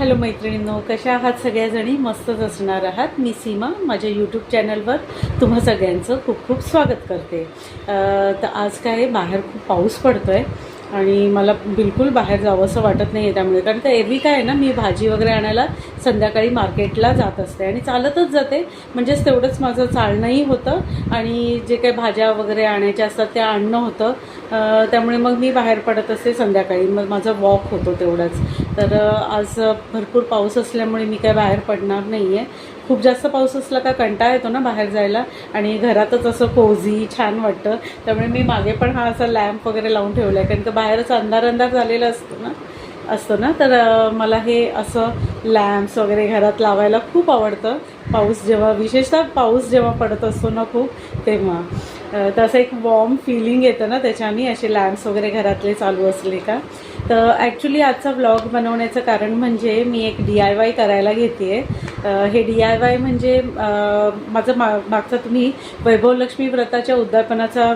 Hello मैत्रिणींनो कशा आहात सगळ्याजणी? मस्तच असणार आहात. मी सीमा माझ्या यूट्यूब चॅनलवर तुम्हा सगळ्यांचं खूप खूप स्वागत करते. तर आज काय आहे, बाहेर खूप पाऊस पडतो आहे आणि मला बिलकुल बाहेर जावं असं वाटत नाही आहे त्यामुळे. कारण तर एरवी काय आहे ना मी भाजी वगैरे आणायला संध्याकाळी मार्केटला जात असते आणि चालतच जाते. म्हणजेच तेवढंच माझं चालणंही होतं आणि जे काही भाज्या वगैरे आणायच्या असतात त्या आणणं होतं. त्यामुळे मग मी बाहेर पडत असते संध्याकाळी. मग माझा वॉक होतो तेवढाच. तर आज भरपूर पाऊस असल्यामुळे मी काय बाहेर पडणार नाही आहे खूप जास्त पाऊस असला का कंटाळा येतो ना बाहेर जायला. आणि घरातच असं कोझी छान वाटतं. त्यामुळे मी मागे पण हा असा लॅम्प वगैरे लावून ठेवला आहे कारण का बाहेरच अंधार अंधार झालेला असतो ना असतं ना. तर मला हे असं लॅम्प्स वगैरे घरात लावायला खूप आवडतं. पाऊस जेव्हा विशेषतः पाऊस जेव्हा पडत असतो ना खूप तेव्हा. तसं तर असं एक वॉर्म फिलिंग येतं ना त्याच्याने असे लॅम्प्स वगैरे घरातले चालू असले का. तर ॲक्च्युली आजचा व्लॉग बनवण्याचं कारण म्हणजे मी एक डी आय वाय करायला घेते आहे हे डी आय वाय म्हणजे माझं मा मागचा तुम्ही वैभवलक्ष्मी व्रताच्या उद्यापनाचा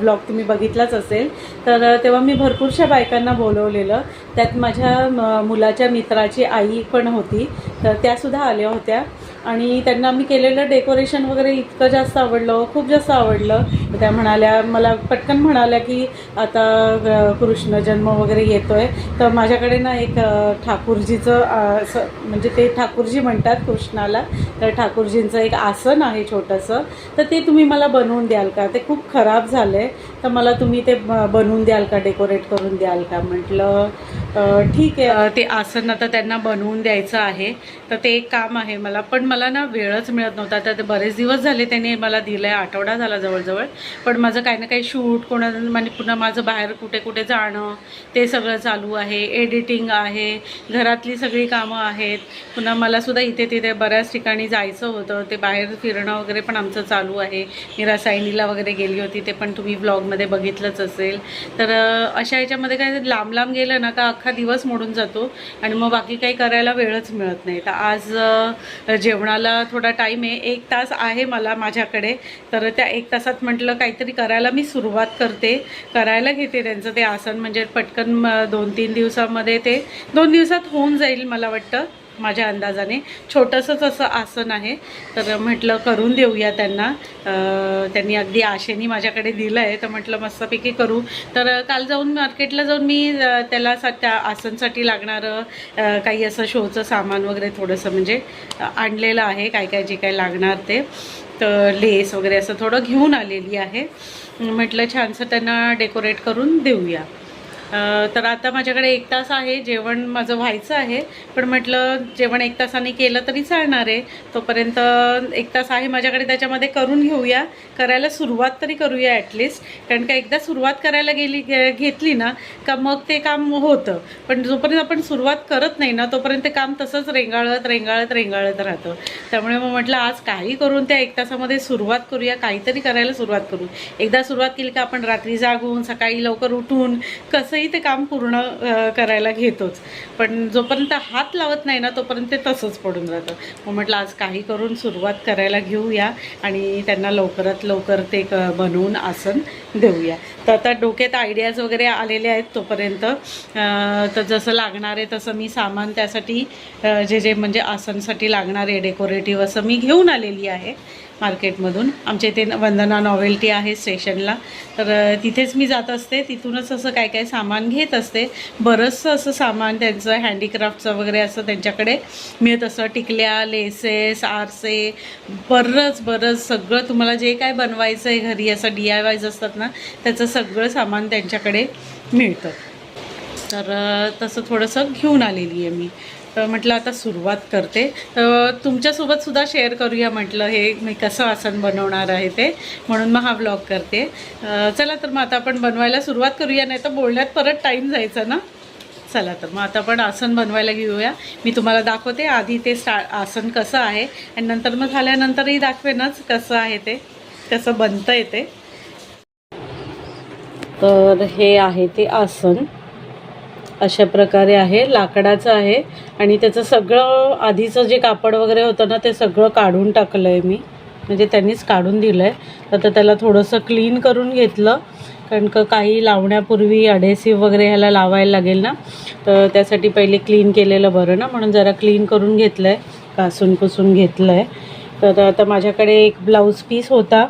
व्लॉग तुम्ही बघितलाच असेल. तर तेव्हा मी भरपूरशा बायकांना बोलवलेलं. त्यात माझ्या म- मुलाच्या मित्राची आई पण होती. तर त्यासुद्धा आल्या होत्या. आणि त्यांना मी केलेलं डेकोरेशन वगैरे इतकं जास्त आवडलं खूप जास्त आवडलं. त्या म्हणाल्या मला पटकन म्हणाल्या की आता कृष्ण जन्म वगैरे येतो आहे तर माझ्याकडे ना एक ठाकूरजीचं असं म्हणजे ते ठाकूरजी म्हणतात कृष्णाला. तर ठाकूरजींचं एक आसन आहे छोटंसं. तर ते तुम्ही मला बनवून द्याल का? ते खूप खराब झालं आहे तर मला तुम्ही ते ब- बनवून द्याल का डेकोरेट करून द्याल का? म्हटलं ठीक आहे. ते आसन आता त्यांना बनवून द्यायचं आहे. तर ते एक काम आहे मला पण मला ना वेळच मिळत नव्हता. तर ते बरेच दिवस झाले त्यांनी मला दिलं आहे आठवडा झाला जवळजवळ. पण माझं काही ना काही शूट कोणा म्हणजे पुन्हा माझं बाहेर कुठे कुठे जाणं ते सगळं चालू आहे. एडिटिंग आहे. घरातली सगळी कामं आहेत. पुन्हा मला सुद्धा इथे तिथे बऱ्याच ठिकाणी जायचं होतं. ते बाहेर फिरणं वगैरे पण आमचं चालू आहे. मी रसायनीला वगैरे गेली होती ते पण तुम्ही ब्लॉगमध्ये बघितलंच असेल. तर अशा याच्यामध्ये काय लांब लांब गेलं ना का अख्खा दिवस मोडून जातो आणि मग बाकी काही करायला वेळच मिळत नाही. तर आज जेवणाला थोडा टाईम आहे. एक तास आहे मला माझ्याकडे. तर त्या एक तासात म्हटलं काहीतरी करायला मी सुरुवात करते. करायला घेते त्यांचं ते आसन. म्हणजे पटकन दोन तीन दिवसामध्ये ते दोन दिवसात होऊन जाईल मला वाटतं. माझ्या अंदाजाने छोटंसंच असं आसन आहे. तर म्हटलं करून देऊया त्यांना. त्यांनी अगदी आशेने माझ्याकडे दिलं आहे तर म्हटलं मस्तपैकी करू. तर काल जाऊन मार्केटला जाऊन मी त्याला सा त्या आसनसाठी लागणारं काही असं शोचं सामान वगैरे थोडंसं म्हणजे आणलेलं आहे. काय काय जे काय लागणार ते. तर लेस वगैरे असं थोडं घेऊन आलेली आहे. म्हटलं छानसं त्यांना डेकोरेट करून देऊया. तर आता माझ्याकडे एक तास आहे जेवण माझं व्हायचं आहे पण म्हटलं जेवण एक तासाने केलं तरी चालणार आहे. तोपर्यंत एक तास आहे माझ्याकडे त्याच्यामध्ये करून घेऊया. करायला सुरुवात तरी करूया ॲटलिस्ट कारण का एकदा सुरुवात करायला गेली घे- घेतली ना का मग ते काम होतं. पण जोपर्यंत आपण सुरुवात करत नाही ना तोपर्यंत ते काम तसंच रेंगाळत रेंगाळत रेंगाळत राहतं. त्यामुळे मग म्हटलं आज काही करून त्या एक तासामध्ये सुरुवात करूया काहीतरी करायला सुरुवात करू. एकदा सुरुवात केली का आपण रात्री जागून सकाळी लवकर उठून कसं असंही ते काम पूर्ण करायला घेतोच. पण जोपर्यंत हात लावत नाही ना तोपर्यंत ते तसंच पडून राहतं. मग म्हटलं आज काही करून सुरुवात करायला घेऊया आणि त्यांना लवकरात लवकर ते क बनवून आसन देऊया. तर आता डोक्यात आयडियाज वगैरे आलेले आहेत तोपर्यंत. तर जसं लागणार आहे तसं मी सामान त्यासाठी जे जे म्हणजे आसनसाठी लागणार आहे डेकोरेटिव्ह असं मी घेऊन आलेली आहे. मार्केटमधून. आमच्या इथे वंदना नॉवेल्टी आहे स्टेशनला. तर तिथेच मी जात असते. तिथूनच असं काय काय सामान घेत असते. बरंचसं असं सामान त्यांचं हँडीक्राफ्टचं वगैरे असं त्यांच्याकडे मिळत असं. टिकल्या लेसेस आरसे बरंच बरंच सगळं तुम्हाला जे काय बनवायचं आहे घरी असं डी आय वायज असतात ना त्याचं सगळं सामान त्यांच्याकडे मिळतं. तर तसं थोडंसं घेऊन आलेली आहे मी. तर म्हटलं आता सुरुवात करते. तर तुमच्यासोबत सुद्धा शेअर करूया म्हटलं हे मी कसं आसन बनवणार आहे ते म्हणून मग हा ब्लॉग करते. चला तर मग आता आपण बनवायला सुरुवात करूया नाही तर बोलण्यात परत टाईम जायचा ना? चला तर मग आता आपण आसन बनवायला घेऊया. मी तुम्हाला दाखवते आधी ते स्टा आसन कसं आहे आणि नंतर मग झाल्यानंतरही दाखवेनच कसं आहे ते कसं बनतं आहे ते. तर हे आहे ते आसन. अशा प्रकारे आहे लाकडाचं आहे. आणि त्याचं सगळं आधीचं जे कापड वगैरे होतं ना ते सगळं काढून टाकलं आहे मी. म्हणजे त्यांनीच काढून दिलं आहे तर आता त्याला थोडंसं क्लीन करून घेतलं. कारण का काही लावण्यापूर्वी अडेसिव्ह वगैरे ह्याला लावायला लागेल ना तर त्यासाठी पहिले क्लीन केलेलं बरं ना. म्हणून जरा क्लीन करून घेतलं आहे कासून पुसून घेतलं आहे तर आता माझ्याकडे एक ब्लाऊज पीस होता.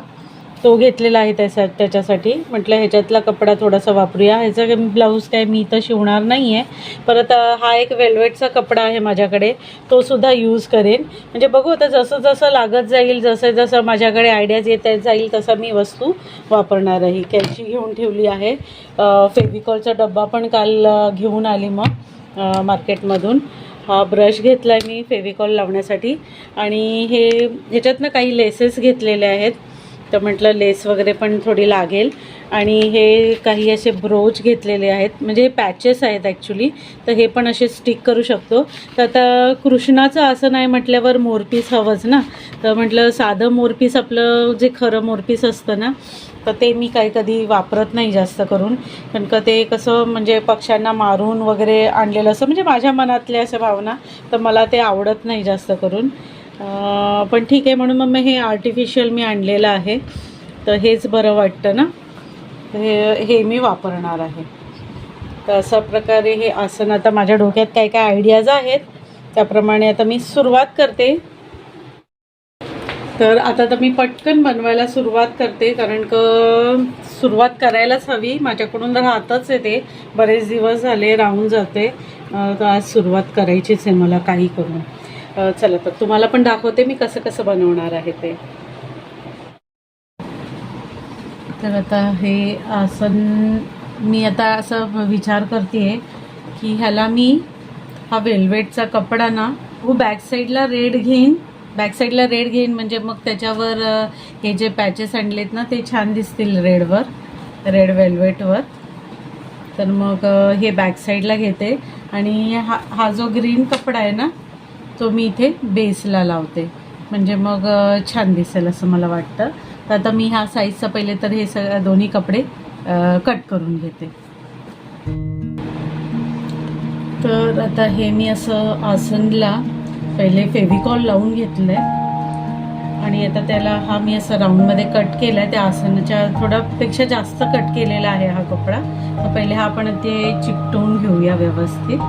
तो घेतलेला आहे त्याच्या त्याच्यासाठी. म्हटलं ह्याच्यातला कपडा थोडासा वापरूया. ह्याचा ब्लाऊज काय मी तर शिवणार नाही आहे परत हा एक वेल्वेटचा कपडा आहे माझ्याकडे. तो सुद्धा यूज करेन. म्हणजे बघू आता जसं जसं लागत जाईल जसं जसं माझ्याकडे आयडियाज येत जाईल तसं मी वस्तू वापरणार आहे कॅची घेऊन ठेवली आहे. फेविकॉलचा डब्बा पण काल घेऊन आली मग मार्केटमधून. हा ब्रश घेतला आहे मी फेविकॉल लावण्यासाठी. आणि हे ह्याच्यातनं काही लेसेस घेतलेले आहेत. तर म्हटलं लेस वगैरे पण थोडी लागेल. आणि हे काही असे ब्रोच घेतलेले आहेत. म्हणजे हे पॅचेस आहेत ॲक्च्युली तर हे पण असे स्टिक करू शकतो. तर आता कृष्णाचं असं नाही म्हटल्यावर मोरपीस हवंच ना. तर म्हटलं साधं मोरपीस आपलं जे खरं मोरपीस असतं ना तर ते मी काही कधी वापरत नाही जास्त करून. कारण का ते कसं म्हणजे पक्ष्यांना मारून वगैरे आणलेलं असं म्हणजे माझ्या मनातल्या अशा भावना तर मला ते आवडत नाही जास्त करून. पण ठीक आहे म्हणून मग मी हे आर्टिफिशियल मी आणलेलं आहे. तर हेच बरं वाटतं ना? हे हे मी वापरणार आहे. तर अशा प्रकारे हे आसन आता माझ्या डोक्यात काय काय आयडियाज आहेत त्याप्रमाणे आता मी सुरुवात करते. तर आता तर मी पटकन बनवायला सुरुवात करते कारण क सुरुवात करायलाच हवी. माझ्याकडून राहतच आहे ते बरेच दिवस झाले राहून जाते. तर आज सुरुवात करायचीच आहे मला काही करून. चला तर तुम्हाला पण दाखवते मी कसं कसं बनवणार आहे ते. तर आता हे आसन मी आता असं विचार करते की ह्याला मी हा वेल्वेटचा कपडा ना हो बॅक साईडला रेड घेईन. बॅक साईडला रेड घेईन म्हणजे मग त्याच्यावर हे जे पॅचेस आणलेत ना ते छान दिसतील रेडवर रेड वेल्वेटवर. तर मग हे बॅक साईडला घेते. आणि हा हा जो ग्रीन कपडा आहे ना तो मी इथे बेसला लावते. म्हणजे मग छान दिसेल असं मला वाटतं. तर आता मी ह्या साईजचा पहिले तर हे सगळ्या दोन्ही कपडे कट करून घेते. तर आता हे मी असं आसनला पहिले फेविकॉल लावून घेतलं आहे आणि आता त्याला हा मी असं राऊंडमध्ये कट केला आहे त्या आसनाच्या थोड्यापेक्षा जास्त कट केलेला आहे हा कपडा. तर पहिले हा आपण ते चिकटवून घेऊया व्यवस्थित.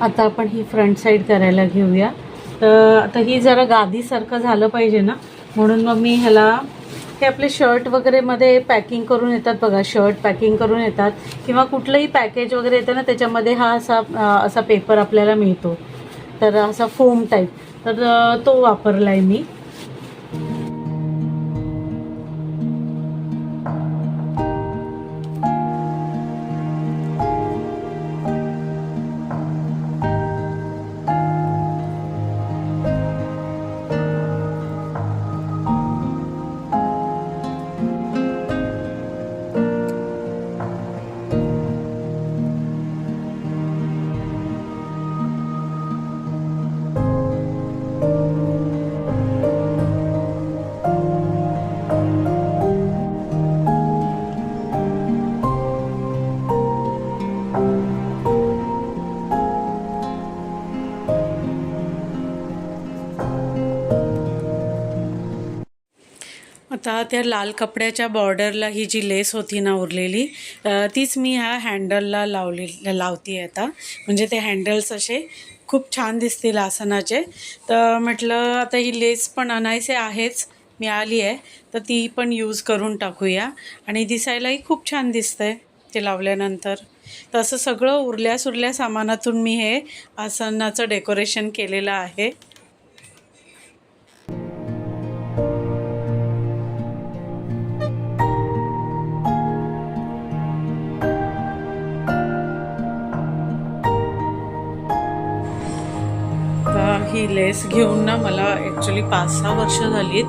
आता आपण ही फ्रंट साईड करायला घेऊया. तर आता ही जरा गादीसारखं झालं पाहिजे ना? म्हणून मग मी ह्याला हे आपले शर्ट वगैरेमध्ये पॅकिंग करून येतात बघा. शर्ट पॅकिंग करून येतात. किंवा कुठलंही पॅकेज वगैरे येतं ना त्याच्यामध्ये हा असा असा पेपर आपल्याला मिळतो. तर असा फोम टाईप तर तो वापरला आहे मी. आता त्या लाल कपड्याच्या बॉर्डरला ही जी लेस होती ना उरलेली तीच मी ह्या हँडलला लावली लावती आता. म्हणजे ते हँडल्स असे खूप छान दिसतील आसनाचे. तर म्हटलं आता ही लेस पण आणायचे आहेच. मिळाली आहे तर ती पण यूज करून टाकूया. आणि दिसायलाही खूप छान दिसतंय ते लावल्यानंतर. तर असं सगळं उरल्या सुरल्या सामानातून मी हे आसनाचं डेकोरेशन केलेलं आहे. ही लेस घेऊन ना मला ॲक्च्युली पाच सहा वर्ष झालीत.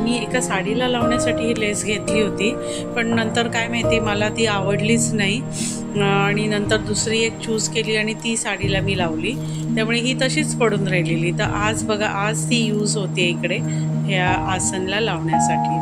मी एका साडीला लावण्यासाठी ही लेस घेतली होती. पण नंतर काय माहिती मला ती आवडलीच नाही. आणि नंतर दुसरी एक चूज केली आणि ती साडीला मी लावली. त्यामुळे ही तशीच पडून राहिलेली. तर आज बघा आज ती यूज होते इकडे ह्या आसनला लावण्यासाठी.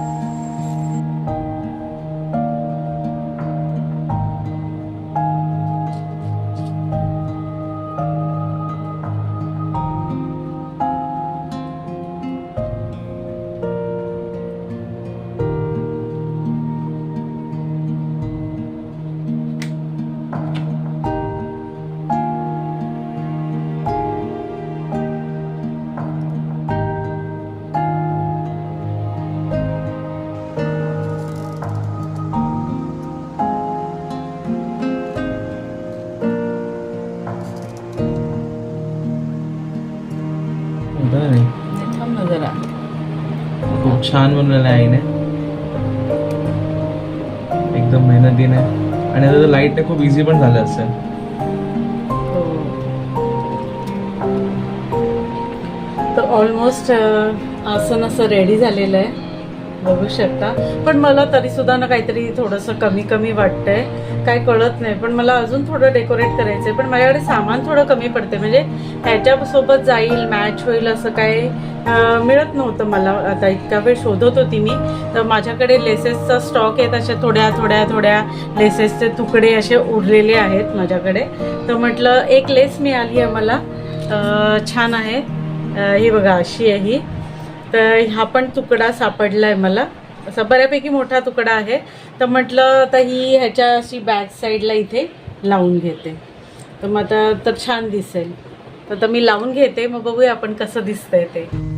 खूप छान बनवलेला आहे आईने एकदम मेहनतीने. आणि आता लाईटने खूप इझी पण झालं असेल. हो. तर ऑलमोस्ट आसन असं रेडी झालेलं आहे. बघू शकता. पण मला तरी सुद्धा ना काहीतरी थोडंसं कमी कमी वाटतंय. काय कळत नाही. पण मला अजून थोडं डेकोरेट करायचंय. पण माझ्याकडे सामान थोडं कमी पडते म्हणजे ह्याच्यासोबत जाईल मॅच होईल असं काय मिळत नव्हतं मला. आता इतका वेळ शोधत होती मी. तर माझ्याकडे लेसेसचा स्टॉक आहेत तशा थोड्या थोड्या थोड्या लेसेसचे तुकडे असे उरलेले आहेत माझ्याकडे. तर म्हटलं एक लेस मिळाली आहे मला. छान आहे. ही बघा अशी आहे ही. तर हा पण तुकडा सापडला आहे मला. असा बऱ्यापैकी मोठा तुकडा आहे. तर म्हटलं आता ही ह्याच्या अशी बॅक साईडला इथे लावून घेते. तर मग आता तर छान दिसेल. तर आता मी लावून घेते मग बघूया आपण कसं दिसतंय ते.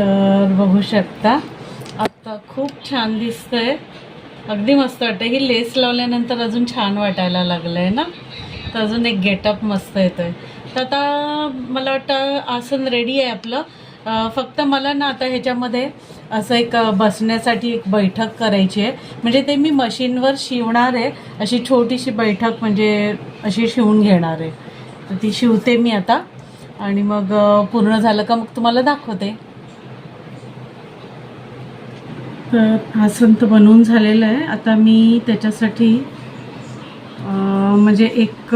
तर बघू शकता. आता खूप छान दिसतंय. अगदी मस्त वाटतं ही लेस लावल्यानंतर अजून छान वाटायला लागलंय ना? तर अजून एक गेटअप मस्त येतोय. तर आता मला वाटतं आसन रेडी आहे आपलं. फक्त मला ना आता ह्याच्यामध्ये असं एक बसण्यासाठी एक बैठक करायची आहे. म्हणजे ते मी मशीनवर शिवणार आहे. अशी छोटीशी बैठक म्हणजे अशी शिवून घेणार आहे. तर ती शिवते मी आता. आणि मग पूर्ण झालं का मग तुम्हाला दाखवते. तर आसन तर बनवून झालेलं आहे. आता मी त्याच्यासाठी म्हणजे एक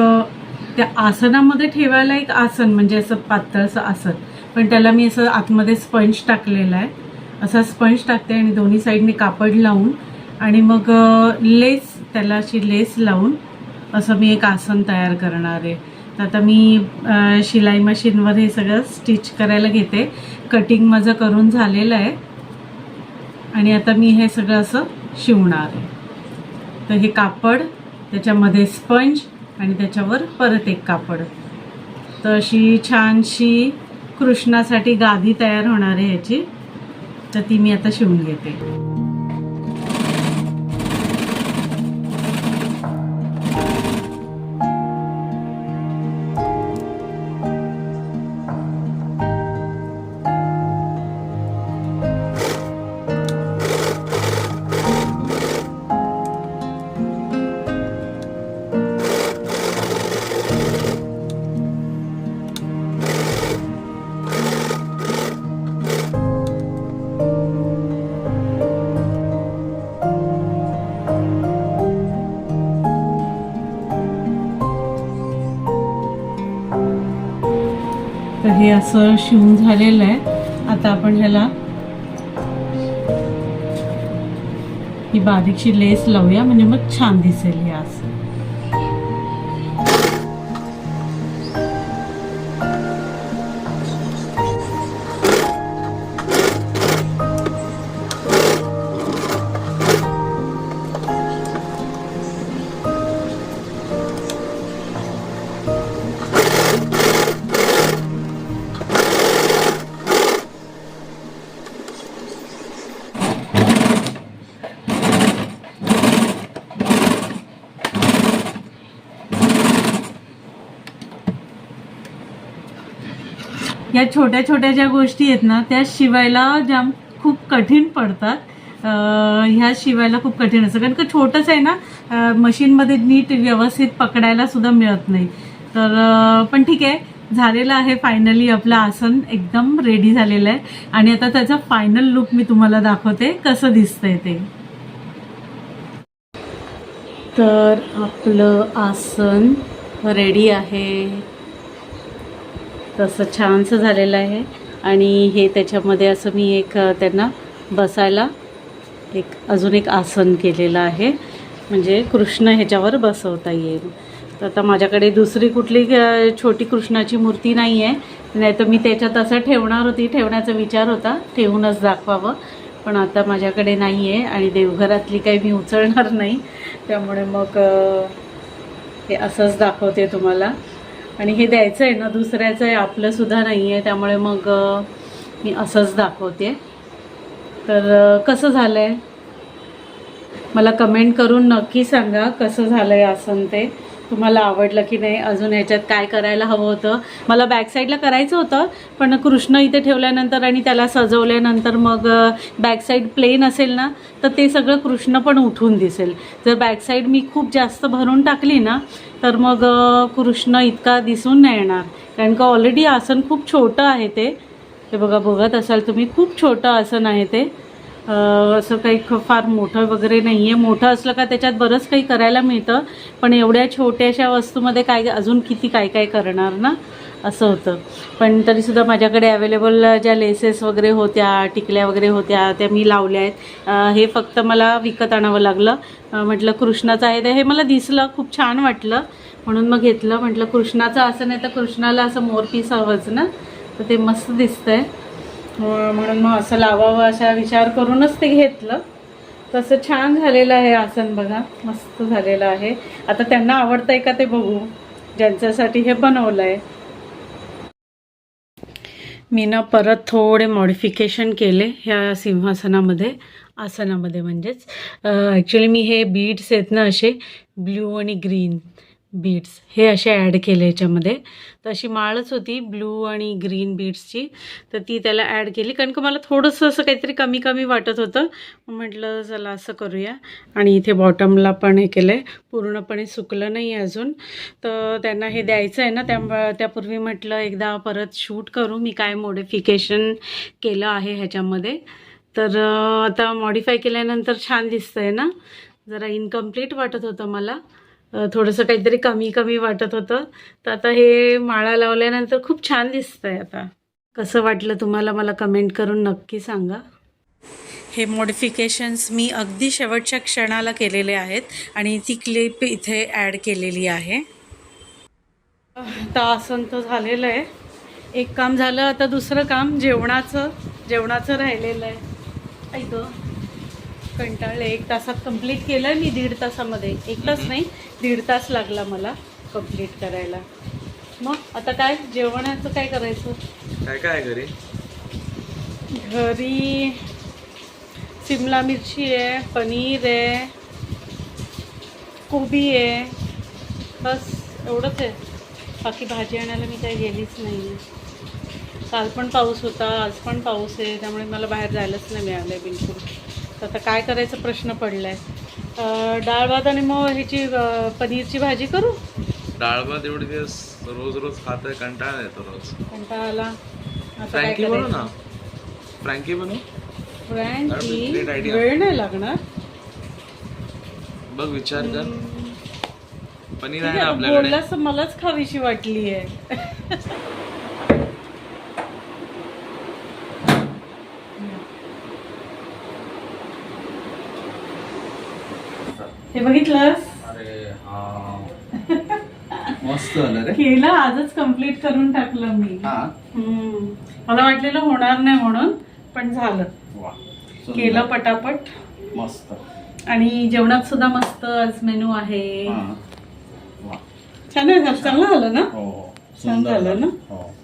त्या आसनामध्ये ठेवायला एक आसन म्हणजे असं पातळचं आसन. पण त्याला मी असं आतमध्ये स्पंज टाकलेला आहे. असा स्पंज टाकते आणि दोन्ही साईडने कापड लावून आणि मग लेस त्याला अशी लेस लावून असं मी एक आसन तयार करणार आहे. तर आता मी शिलाई मशीनवर हे सगळं स्टिच करायला घेते. कटिंग माझं करून झालेलं आहे. आणि आता मी हे सगळं असं शिवणार आहे. तर हे कापड त्याच्यामध्ये स्पंज आणि त्याच्यावर परत एक कापड. तर अशी छानशी कृष्णासाठी गादी तयार होणार आहे याची. तर ती मी आता शिवून घेते. असं शिवून झालेलं आहे. आता आपण ह्याला ही बारीकशी लेस लावूया म्हणजे मग छान दिसेल हे असं. या छोट्या छोट्या ज्या गोष्टी आहेत ना त्या शिवायला जाम खूप कठीण पडतात. ह्या शिवायला खूप कठीण असतं. कारण का छोटंच आहे ना मशीनमध्ये नीट व्यवस्थित पकडायला सुद्धा मिळत नाही. तर पण ठीक आहे. झालेलं आहे फायनली आपलं आसन एकदम रेडी झालेलं आहे. आणि आता त्याचा फायनल लुक मी तुम्हाला दाखवते. कसं दिसतंय ते. तर आपलं आसन रेडी आहे. तसं छानसं झालेलं आहे. आणि हे त्याच्यामध्ये असं मी एक त्यांना बसायला एक अजून एक आसन केलेलं आहे. म्हणजे कृष्ण ह्याच्यावर बसवता येईल. तर आता माझ्याकडे दुसरी कुठली छोटी कृष्णाची मूर्ती नाही आहे नाही तर मी त्याच्यात असं ठेवणार होती ठेवण्याचा विचार होता. ठेवूनच दाखवावं. पण आता माझ्याकडे नाही आहे आणि देवघरातली काही मी उचलणार नाही. त्यामुळे मग हे असंच दाखवते तुम्हाला. आणि हे द्यायचं आहे ना दुसऱ्याचं आहे आपलंसुद्धा नाही आहे त्यामुळे मग मी असंच दाखवते. तर कसं झालं आहे मला कमेंट करून नक्की सांगा कसं झालं आहे आसन ते. तुम्हाला आवडलं की नाही? अजून ह्याच्यात काय करायला हवं होतं? मला बॅक साईडला करायचं होतं पण कृष्ण इथे ठेवल्यानंतर आणि त्याला सजवल्यानंतर मग बॅकसाईड प्लेन असेल ना तर ते सगळं कृष्ण पण उठून दिसेल. जर बॅकसाईड मी खूप जास्त भरून टाकली ना तर मग कृष्ण इतका दिसून नाही येणार. कारण का ऑलरेडी आसन खूप छोटं आहे ते. हे बघा बघत असाल तुम्ही खूप छोटं आसन आहे ते. असं काही ख- फार मोठं वगैरे नाही आहे मोठं असलं का त्याच्यात बरंच काही करायला मिळतं. पण एवढ्या छोट्याशा वस्तूमध्ये काय अजून किती काय काय करणार ना? असं होतं. पण तरीसुद्धा माझ्याकडे अवेलेबल ज्या लेसेस वगैरे होत्या टिकल्या वगैरे होत्या त्या मी लावल्या आहेत. हे फक्त मला विकत आणावं लागलं. म्हटलं कृष्णाचं आहे तर हे मला दिसलं खूप छान वाटलं. म्हणून मग घेतलं. म्हटलं कृष्णाचं असं नाही तर कृष्णाला असं मोर पीस हवंच ना. तर ते मस्त दिसतंय. म्हणून मग असं लावावं असा विचार करूनच ते घेतलं. तसं छान झालेलं आहे आसन बघा. मस्त झालेलं आहे. आता त्यांना आवडतंय का ते बघू? ज्यांच्यासाठी हे बनवलं आहे मी ना परत थोडे मॉडिफिकेशन केले ह्या सिंहासनामध्ये आसनामध्ये म्हणजेच. ॲक्च्युली मी हे बीड्स आहेत ना असे ब्ल्यू आणि ग्रीन बीड्स हे असे ॲड केले याच्यामध्ये. तर अशी माळच होती ब्लू आणि ग्रीन बीड्सची तर ती त्याला ॲड केली. कारण का मला थोडंसं असं काहीतरी कमी कमी वाटत होतं. म्हटलं चला असं करूया. आणि इथे बॉटमला पण हे केलं आहे पूर्णपणे सुकलं नाही आहे अजून. तर त्यांना हे द्यायचं आहे ना त्या त्यापूर्वी म्हटलं एकदा परत शूट करू. मी काय मॉडिफिकेशन केलं आहे ह्याच्यामध्ये. तर आता मॉडिफाय केल्यानंतर छान दिसतं आहे ना. जरा इनकम्प्लीट वाटत होतं मला. थोडंसं काहीतरी कमी कमी वाटत होतं. तर आता हे माळा लावल्यानंतर खूप छान दिसतं आहे आता. कसं वाटलं तुम्हाला? मला कमेंट करून नक्की सांगा. हे मॉडिफिकेशन्स मी अगदी शेवटच्या क्षणाला केलेले आहेत आणि ती क्लिप इथे ॲड केलेली आहे. आता आसन तर झालेलं आहे. एक काम झालं आता दुसरं काम जेवणाचं जेवणाचं राहिलेलं आहे. ऐक कंटाळले. एक तासात कंप्लीट केलं आहे मी दीड तासामध्ये. एक तास नाही दीड तास लागला मला कंप्लीट करायला. मग आता काय? जेवणाचं काय करायचं? काय काय घरी? घरी शिमला मिरची आहे पनीर आहे कोबी आहे. बस एवढंच आहे. बाकी भाजी आणायला मी काही गेलीच नाही आहे काल पण पाऊस होता आज पण पाऊस आहे त्यामुळे मला बाहेर जायलाच नाही मिळालं आहे बिलकुल. तर आता काय करायचा प्रश्न पडला आहे डाळ भात आणि मग ह्याची पनीरची भाजी करू? डाळ भात एवढे दिवस रोज रोज खात आहे कंटाळा येतो रोज. कंटाळा आला फ्रँकी बनव ना. फ्रँकी बनव? फ्रँकी. वेळ नाही लागणार. बघ विचार कर. पनीर आहे ना आपल्याकडे? मलाच खावीशी वाटली आहे हे बघितलंस? अरे हा. मस्त झालं रे. केलं आजच कंप्लीट करून टाकलं मी. हा. हम्म. मला वाटलेलं होणार नाही म्हणून पण झालं. वा. केलं पटापट. मस्त. आणि जेवणात सुद्धा मस्त आज मेनू आहे. हा. वा. छान आहे झालं चांगलं झालं ना? हो हो. छान झालं ना? हो.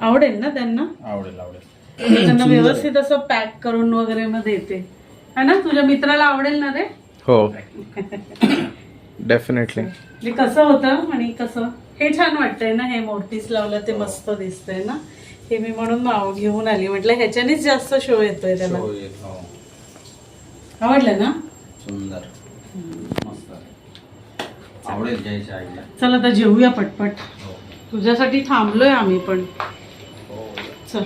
आवडेल ना त्यांना? आवडेल आवडेल. त्यांना व्यवस्थित असं पॅक करून वगैरे मग देते. है ना? तुझ्या मित्राला आवडेल ना रे? हो. डेफिनेटली म्हणजे कसं होतं आणि कसं हे छान वाटतंय ना हे मोठीच लावलं ते मस्त दिसतंय ना. हे मी म्हणून नाव घेऊन आली. म्हटलं ह्याच्यानेच जास्त शो येतोय त्याला. हो हो. आवडलं ना? सुंदर. मस्त. आवडेल घ्यायच्या आईला. चल आता जेवूया पटपट. हो. तुझ्यासाठी थांबलोय आम्ही पण. हो. चल.